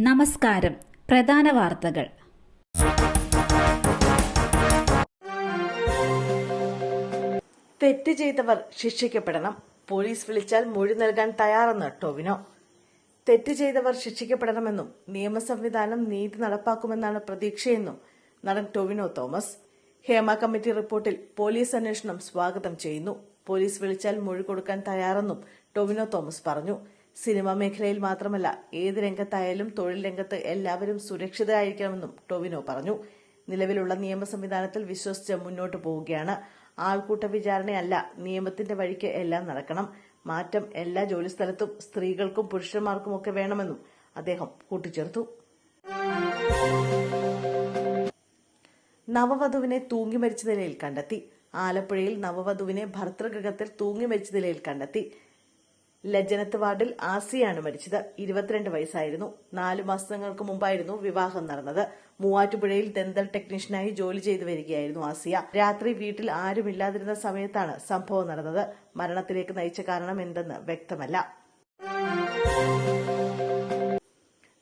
നമസ്കാരം. പ്രധാന വാർത്തകൾ. തെറ്റ് ചെയ്തവർ ശിക്ഷിക്കപ്പെടണം. പോലീസ് വിളിച്ചാൽ മൊഴി നൽകാൻ തയ്യാറെന്ന് ടൊവിനോ. തെറ്റ് ചെയ്തവർ ശിക്ഷിക്കപ്പെടണമെന്നും നിയമ സംവിധാനം നീതി നടപ്പാക്കുമെന്നാണ് പ്രതീക്ഷയെന്നും നടൻ ടൊവിനോ തോമസ്. ഹേമ കമ്മിറ്റി റിപ്പോർട്ടിൽ പോലീസ് അന്വേഷണം സ്വാഗതം ചെയ്യുന്നു. പോലീസ് വിളിച്ചാൽ മൊഴി കൊടുക്കാൻ തയ്യാറെന്നും ടൊവിനോ തോമസ് പറഞ്ഞു. സിനിമാ മേഖലയിൽ മാത്രമല്ല ഏത് രംഗത്തായാലും തൊഴിൽ രംഗത്ത് എല്ലാവരും സുരക്ഷിതരായിരിക്കണമെന്നും ടൊവിനോ പറഞ്ഞു. നിലവിലുള്ള നിയമ സംവിധാനത്തിൽ വിശ്വസിച്ച് മുന്നോട്ട് പോവുകയാണ്. ആൾക്കൂട്ട വിചാരണയല്ല നിയമത്തിന്റെ വഴിക്ക് എല്ലാം നടക്കണം. മാറ്റം എല്ലാ ജോലിസ്ഥലത്തും സ്ത്രീകൾക്കും പുരുഷന്മാർക്കും ഒക്കെ വേണമെന്നും അദ്ദേഹം കൂട്ടിച്ചേർത്തു. നവവധുവിനെ തൂങ്ങി മരിച്ച നിലയിൽ കണ്ടെത്തി. ആലപ്പുഴയിൽ നവവധുവിനെ ഭർത്തൃഗൃഹത്തിൽ തൂങ്ങി മരിച്ച നിലയിൽ കണ്ടെത്തി. ലജ്ജനത്ത് വാർഡിൽ ആസിയാണ് മരിച്ചത്. ഇരുപത്തിരണ്ട് വയസ്സായിരുന്നു. നാലു മാസങ്ങൾക്ക് മുമ്പായിരുന്നു വിവാഹം നടന്നത്. മൂവാറ്റുപുഴയിൽ ദന്തൽ ടെക്നീഷ്യനായി ജോലി ചെയ്തു വരികയായിരുന്നു ആസിയ. രാത്രി വീട്ടിൽ ആരുമില്ലാതിരുന്ന സമയത്താണ് സംഭവം നടന്നത്. മരണത്തിലേക്ക് നയിച്ച കാരണം എന്തെന്ന് വ്യക്തമല്ല.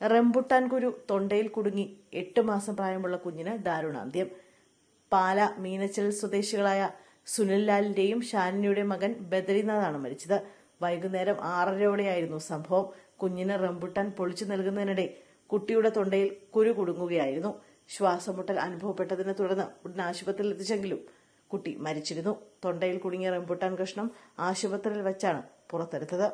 റംബുട്ടാൻ കുരു തൊണ്ടയിൽ കുടുങ്ങി എട്ട് മാസം പ്രായമുള്ള കുഞ്ഞിന് ദാരുണാന്ത്യം. പാല മീനച്ചൽ സ്വദേശികളായ സുനിൽ ലാലിന്റെയും ഷാനിനിയുടെ മകൻ ബദരിനാഥാണ് മരിച്ചത്. വൈകുന്നേരം ആറരയോടെയായിരുന്നു സംഭവം. കുഞ്ഞിന് റംബുട്ടാൻ പൊളിച്ചു നൽകുന്നതിനിടെ കുട്ടിയുടെ തൊണ്ടയിൽ കുരു കുടുങ്ങുകയായിരുന്നു. ശ്വാസമുട്ടൽ അനുഭവപ്പെട്ടതിനെ തുടർന്ന് ഉടൻ ആശുപത്രിയിൽ എത്തിച്ചെങ്കിലും കുട്ടി മരിച്ചിരുന്നു. തൊണ്ടയിൽ കുടുങ്ങിയ റംബുട്ടാൻ കഷ്ണം ആശുപത്രിയിൽ വെച്ചാണ് പുറത്തെടുത്തത്.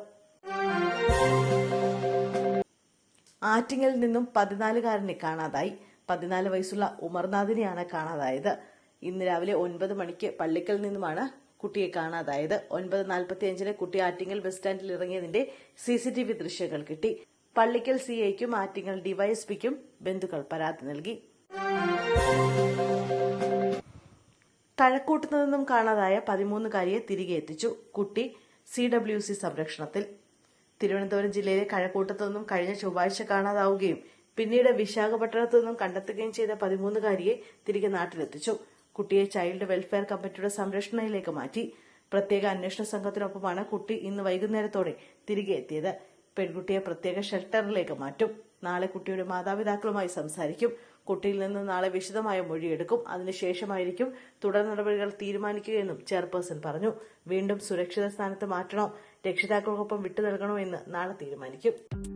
ആറ്റിങ്ങൽ നിന്നും പതിനാലുകാരനെ കാണാതായി. പതിനാല് വയസ്സുള്ള ഉമർനാഥിനെയാണ് കാണാതായത്. ഇന്ന് രാവിലെ ഒൻപത് മണിക്ക് പള്ളിക്കൽ നിന്നുമാണ് കുട്ടിയെ കാണാതായത്. ഒൻപത് നാൽപ്പത്തിയഞ്ചിന് കുട്ടി ആറ്റിങ്ങൽ ബസ് സ്റ്റാൻഡിൽ ഇറങ്ങിയതിന്റെ സി സി ടി വി ദൃശ്യങ്ങൾ കിട്ടി. പള്ളിക്കൽ സി ഐക്കും ആറ്റിങ്ങൽ ഡിവൈഎസ്പിക്കും ബന്ധുക്കൾ പരാതി നൽകി. തഴക്കൂട്ടത്തു നിന്നും കാണാതായ പതിമൂന്നുകാരിയെ തിരികെ എത്തിച്ചു. കുട്ടി സി ഡബ്ല്യു സി സംരക്ഷണത്തിൽ. തിരുവനന്തപുരം ജില്ലയിലെ കഴക്കൂട്ടത്തു നിന്നും കഴിഞ്ഞ ചൊവ്വാഴ്ച കാണാതാവുകയും പിന്നീട് വിശാഖപട്ടണത്തു നിന്നും കണ്ടെത്തുകയും ചെയ്ത പതിമൂന്നുകാരിയെ തിരികെ നാട്ടിലെത്തിച്ചു. കുട്ടിയെ ചൈൽഡ് വെൽഫെയർ കമ്മിറ്റിയുടെ സംരക്ഷണയിലേക്ക് മാറ്റി. പ്രത്യേക അന്വേഷണ സംഘത്തിനൊപ്പമാണ് കുട്ടി ഇന്ന് വൈകുന്നേരത്തോടെ തിരികെ എത്തിയത്. പെൺകുട്ടിയെ പ്രത്യേക ഷെൽട്ടറിലേക്ക് മാറ്റും. നാളെ കുട്ടിയുടെ മാതാപിതാക്കളുമായി സംസാരിക്കും. കുട്ടിയിൽ നിന്ന് നാളെ വിശദമായ മൊഴിയെടുക്കും. അതിനുശേഷമായിരിക്കും തുടർ നടപടികൾ തീരുമാനിക്കുകയെന്നും ചെയർപേഴ്സൺ പറഞ്ഞു. വീണ്ടും സുരക്ഷിത സ്ഥാനത്ത് മാറ്റണോ? രക്ഷിതാക്കൾക്കൊപ്പം വിട്ടു നൽകണോ എന്ന് നാളെ തീരുമാനിക്കും.